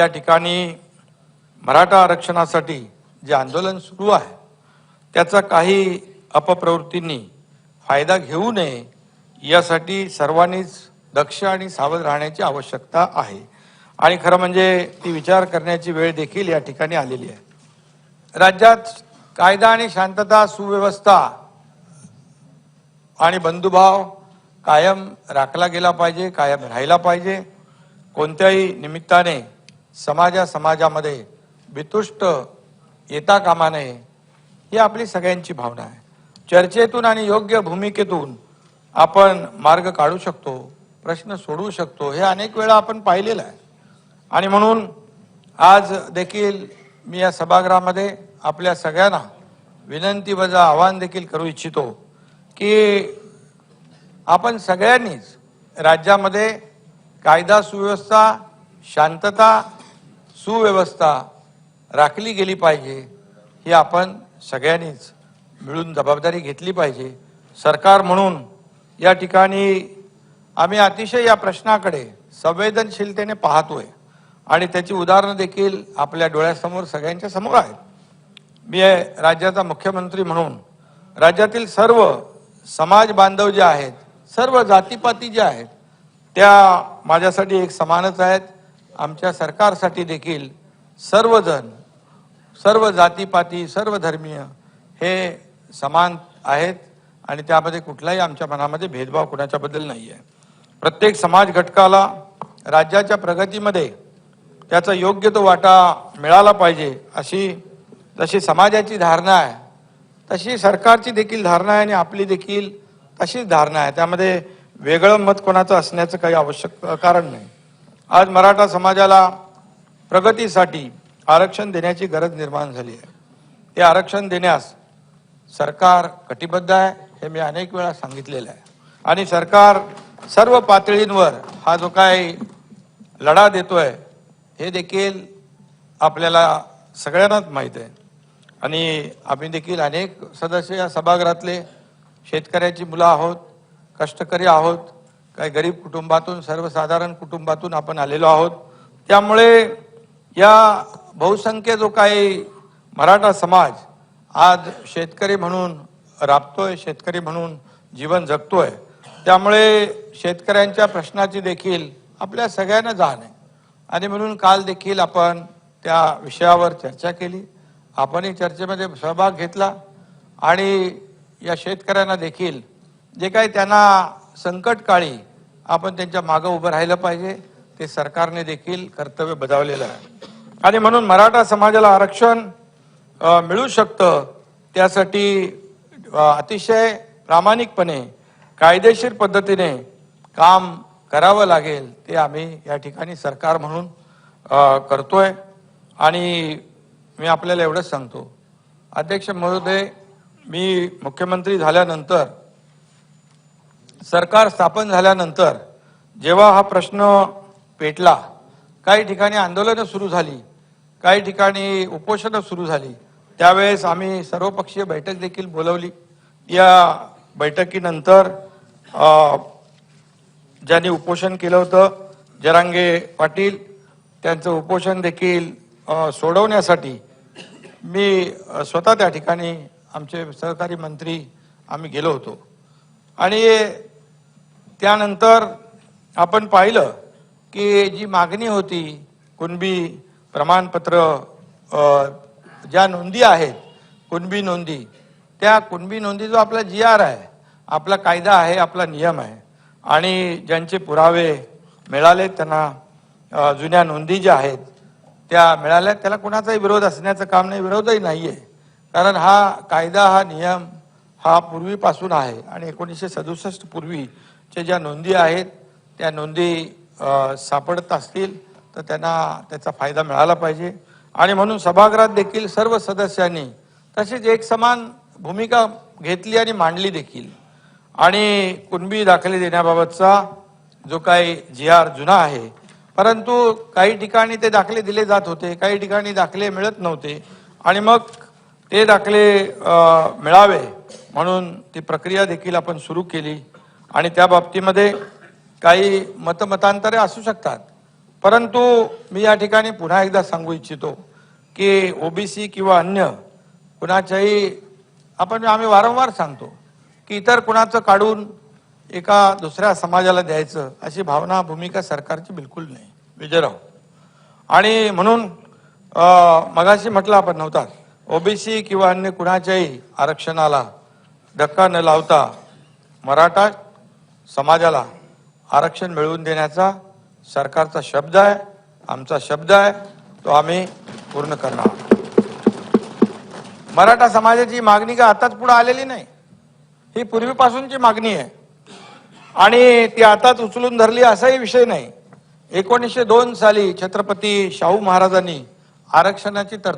या ठिकाणी मराठा आरक्षणासाठी जे आंदोलन सुरू आहे त्याचा काही अपप्रवृत्तींनी फायदा घेऊ नये यासाठी सर्वांनीच दक्ष आणि सावध राहण्याची आवश्यकता आहे. आणि खरं म्हणजे ती विचार करण्याची वेळ देखील या ठिकाणी आलेली आहे. राज्यात कायदा आणि शांतता सुव्यवस्था आणि बंधुभाव कायम राखला गेला पाहिजे कायम राहिला पाहिजे. कोणत्याही निमित्ताने समाजा समाजामध्ये वितुष्ट येता कामा नये ही आपली सगळ्यांची भावना आहे. चर्चेतून आणि योग्य भूमिकेतून आपण मार्ग काढू शकतो प्रश्न सोडवू शकतो हे अनेक वेळा आपण पाहिलेलं आहे. आणि म्हणून आज देखील मी या सभागृहामध्ये आपल्या सगळ्यांना विनंती वजा आवाहन देखील करू इच्छितो की आपण सगळ्यांनीच राज्यामध्ये कायदा सुव्यवस्था शांतता सुव्यवस्था राखली गेली पाहिजे ही आपण सगळ्यांनीच मिळून जबाबदारी घेतली पाहिजे. सरकार म्हणून या ठिकाणी आम्ही अतिशय या प्रश्नाकडे संवेदनशीलतेने पाहतोय आणि त्याची उदाहरणं देखील आपल्या डोळ्यासमोर सगळ्यांच्या समोर आहेत. मी राज्याचा मुख्यमंत्री म्हणून राज्यातील सर्व समाज बांधव जे आहेत सर्व जातीपाती जे आहेत त्या माझ्यासाठी एक समानच आहेत. आमच्या सरकारसाठी देखील सर्वजण सर्व जातीपाती सर्व धर्मीय हे समान आहेत आणि त्यामध्ये कुठलाही आमच्या मनामध्ये भेदभाव कुणाच्याबद्दल नाही आहे प्रत्येक समाज घटकाला राज्याच्या प्रगतीमध्ये त्याचा योग्य तो वाटा मिळाला पाहिजे अशी जशी समाजाची धारणा आहे तशी सरकारची देखील धारणा आहे आणि आपली देखील तशीच धारणा आहे. त्यामध्ये वेगळं मत कोणाचं असण्याचं काही आवश्यक कारण नाही. आज मराठा समाजाला प्रगतीसाठी आरक्षण देण्याची गरज निर्माण झाली आहे. ते आरक्षण देण्यास सरकार कटिबद्ध आहे हे मी अनेक वेळा सांगितलेलं आहे. आणि सरकार सर्व पातळींवर हा जो काही लढा देतोय हे देखील आपल्याला सगळ्यांनाच माहीत आहे. आणि आम्ही देखील अनेक सदस्य या सभागृहातले शेतकऱ्याची मुलं आहोत कष्टकरी आहोत काही गरीब कुटुंबातून सर्वसाधारण कुटुंबातून आपण आलेलो आहोत. त्यामुळे या बहुसंख्य जो काही मराठा समाज आज शेतकरी म्हणून राबतोय शेतकरी म्हणून जीवन जगतोय त्यामुळे शेतकऱ्यांच्या प्रश्नाची देखील आपल्या सगळ्यांना जाण आहे. आणि म्हणून काल देखील आपण त्या विषयावर चर्चा केली. आपणही चर्चेमध्ये सहभाग घेतला. आणि या शेतकऱ्यांना देखील जे काही त्यांना संकटकाळी आपण त्यांच्या मागं उभं राहिलं पाहिजे. ते सरकारने देखील कर्तव्य बजावलेलं आहे. आणि म्हणून मराठा समाजाला आरक्षण मिळू शकतं. त्यासाठी अतिशय प्रामाणिकपणे कायदेशीर पद्धतीने काम करावं लागेल ते आम्ही या ठिकाणी सरकार म्हणून करतोय. आणि मी आपल्याला एवढंच सांगतो. अध्यक्ष महोदय मी मुख्यमंत्री झाल्यानंतर सरकार स्थापन झाल्यानंतर जेव्हा हा प्रश्न पेटला काही ठिकाणी आंदोलनं सुरू झाली काही ठिकाणी उपोषणं सुरू झाली त्यावेळेस आम्ही सर्वपक्षीय बैठक देखील बोलवली. या बैठकीनंतर ज्यांनी उपोषण केलं होतं जरांगे पाटील त्यांचं उपोषण देखील सोडवण्यासाठी मी स्वतः त्या ठिकाणी आमचे सहकारी मंत्री आम्ही गेलो होतो. आणि त्यानंतर आपण पाहिलं की जी मागणी होती कुणबी प्रमाणपत्र ज्या नोंदी आहेत कुणबी नोंदी त्या कुणबी नोंदी जो आपला जी आर आहे आपला कायदा आहे आपला नियम आहे. आणि ज्यांचे पुरावे मिळाले त्यांना जुन्या नोंदी ज्या आहेत त्या मिळाल्या त्याला कुणाचाही विरोध असण्याचं काम नाही विरोधही नाही आहे कारण हा कायदा हा नियम हा पूर्वीपासून आहे. आणि एकोणीसशे सदुसष्ट पूर्वी च्या ज्या नोंदी आहेत त्या नोंदी सापडत असतील तर त्यांना त्याचा फायदा मिळाला पाहिजे. आणि म्हणून सभागृहात देखील सर्व सदस्यांनी तशीच एक समान भूमिका घेतली आणि मांडली देखील. आणि कुणबी दाखले देण्याबाबतचा जो काही जी आर जुना आहे परंतु काही ठिकाणी ते दाखले दिले जात होते काही ठिकाणी दाखले मिळत नव्हते. आणि मग ते दाखले मिळावे म्हणून ती प्रक्रिया देखील आपण सुरू केली. आणि त्या बाबतीमध्ये काही मतमतांतरे असू शकतात. परंतु मी या ठिकाणी पुन्हा एकदा सांगू इच्छितो की ओबीसी किंवा अन्य कुणाच्याही आपण आम्ही वारंवार सांगतो की इतर कुणाचं काढून एका दुसऱ्या समाजाला द्यायचं अशी भावना भूमिका सरकारची बिलकुल नाही. विजयराव. आणि म्हणून मगाशी म्हटलं आपण नव्हता ओबीसी किंवा अन्य कुणाच्याही आरक्षणाला धक्का न लावता मराठा समाजाला आरक्षण मिळवून देण्याचा सरकारचा शब्द आहे आमचा शब्द आहे तो आम्ही पूर्ण करणार. मराठा समाजाची मागणी का आताच पुढे आलेली नाही? ही पूर्वीपासूनची मागणी आहे. आणि ती आताच उचलून धरली असाही विषय नाही. एकोणीसशे दोन साली छत्रपती शाहू महाराजांनी आरक्षणाची तरतूद